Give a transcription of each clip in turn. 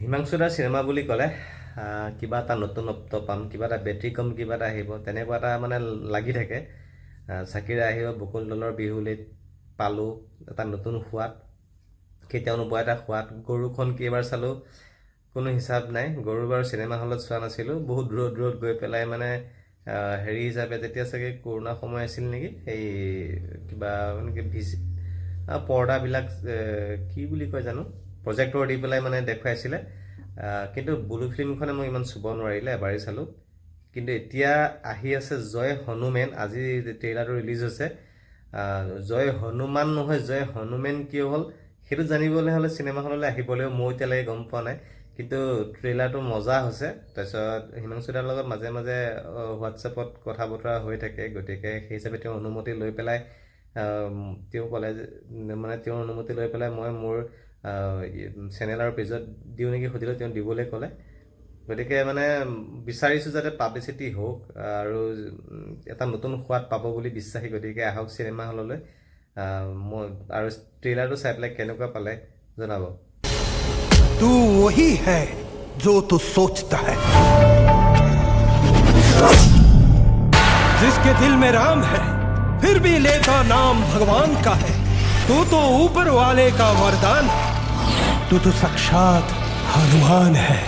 হিমাংশু দাৰ চিনেমা বুলি ক'লে কিবা এটা নতুনত্ব পাম কিবা এটা ব্যতিক্ৰম কিবা এটা আহিব তেনেকুৱা এটা মানে লাগি থাকে। চাকিৰা আহিব বকুল দলৰ বিহুলিত পালোঁ এটা নতুন সোৱাদ। কেতিয়াও নোপোৱা এটা সোৱাদ। গৰুখন কেইবাৰ চালোঁ কোনো হিচাপ নাই। গৰু বাৰু চিনেমা হলত চোৱা নাছিলোঁ। বহুত দূৰত দূৰত গৈ পেলাই মানে হেৰি হিচাপে তেতিয়া চাগে কৰোণা সময় আছিল নেকি এই কিবা এনেকৈ ভিজি আহ, পৰ্দাবিলাক কি বুলি কয় জানো? প্ৰজেক্টৰ দি পেলাই মানে দেখুৱাইছিলে। কিন্তু ব্লু ফিল্মখনে মই ইমান চুব নোৱাৰিলে এবাৰেই চালোঁ। কিন্তু এতিয়া আহি আছে জয় হনুমেন আজি ট্ৰেইলাৰটো ৰিলিজ হৈছে। জয় হনুমান নহয় জয় হনুমেন কিয় হ'ল সেইটো জানিবলৈ হ'লে চিনেমা হললৈ আহিবলৈ মই এতিয়ালৈকে গম পোৱা নাই। কিন্তু ট্ৰেইলাৰটো মজা হৈছে তাৰপিছত হিমাংশু দাৰ লগত মাজে মাজে হোৱাটছএপত কথা বতৰা হৈ থাকে। গতিকে সেই হিচাপে তেওঁ অনুমতি লৈ পেলাই তেওঁ ক'লে মানে তেওঁৰ অনুমতি লৈ পেলাই মই মোৰ চেনেল আৰু পেজত দিওঁ নেকি সুধিলোঁ তেওঁ দিবলৈ ক'লে গতিকে মানে বিচাৰিছোঁ যাতে পাব্লিচিটি হওক আৰু উম, এটা নতুন সোৱাদ পাব বুলি বিশ্বাসী গতিকে আহক চিনেমা হললৈ আহ, মই আৰু ট্ৰেইলাৰটো চাই পেলাই কেনেকুৱা পালে জনাব तू वही है जो तू सोचता है जिसके दिल में राम है फिर भी लेता नाम भगवान का है तू तो ऊपर वाले का वरदान है तू तो साक्षात हनुमान है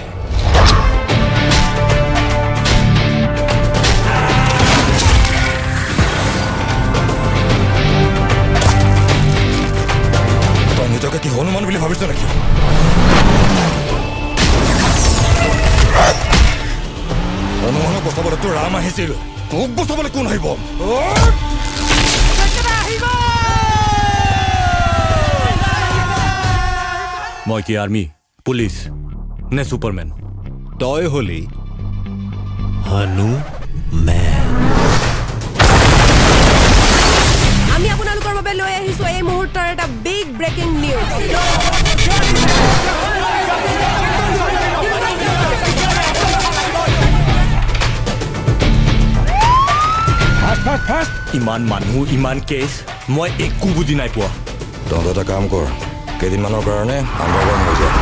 তই নিজকে কি হনুমান বুলি ভাবিছ নেকি হনুমানক বচাবলৈ তোৰ ৰাম আহিছিল তোক বচাবলৈ কোন আহিব মই কি আৰ্মি? পুলিচ? নে ছুপাৰমেন তই হলি হানু আমি আপোনালোকৰ বাবে লৈ আহিছো এই মুহূৰ্তৰ এটা বিগ ব্ৰেকিং নিউজ ইমান মানুহ ইমান কেছ মই একো বুজি নাই পোৱা। তহঁতে এটা কাম কৰ। কেইদিনমানৰ কাৰণে আণ্ডাৰগ্ৰাউণ্ড হৈ যায়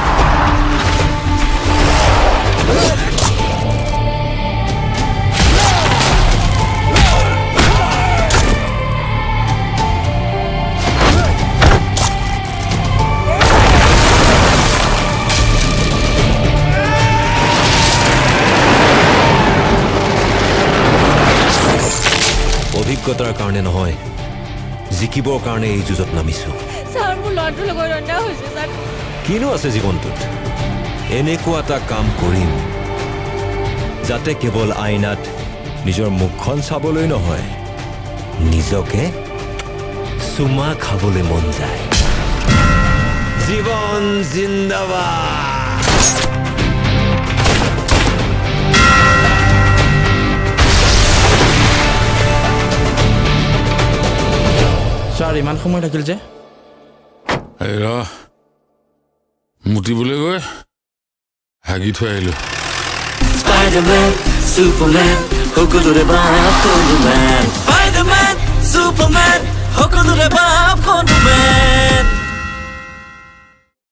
অভিজ্ঞতাৰ কাৰণে নহয় জিকিবৰ কাৰণে এই যুঁজত নামিছো। কিনো আছে জীৱনটোত? এনেকুৱা এটা কাম কৰিম যাতে কেৱল আইনাত নিজৰ মুখখন চাবলৈ নহয় নিজকে চুমা খাবলৈ মন যায়। জীৱন জিন্দাবাদ! ছাৰ ইমান সময় থাকিল যে? এই ৰ মুতিবলৈ গৈ হাগি থৈ আহিলোঁ। Spider-Man, Superman, সকলোৰে বাপ হনুমান Spider-Man, Superman, সকলোৰে বাপ হনুমান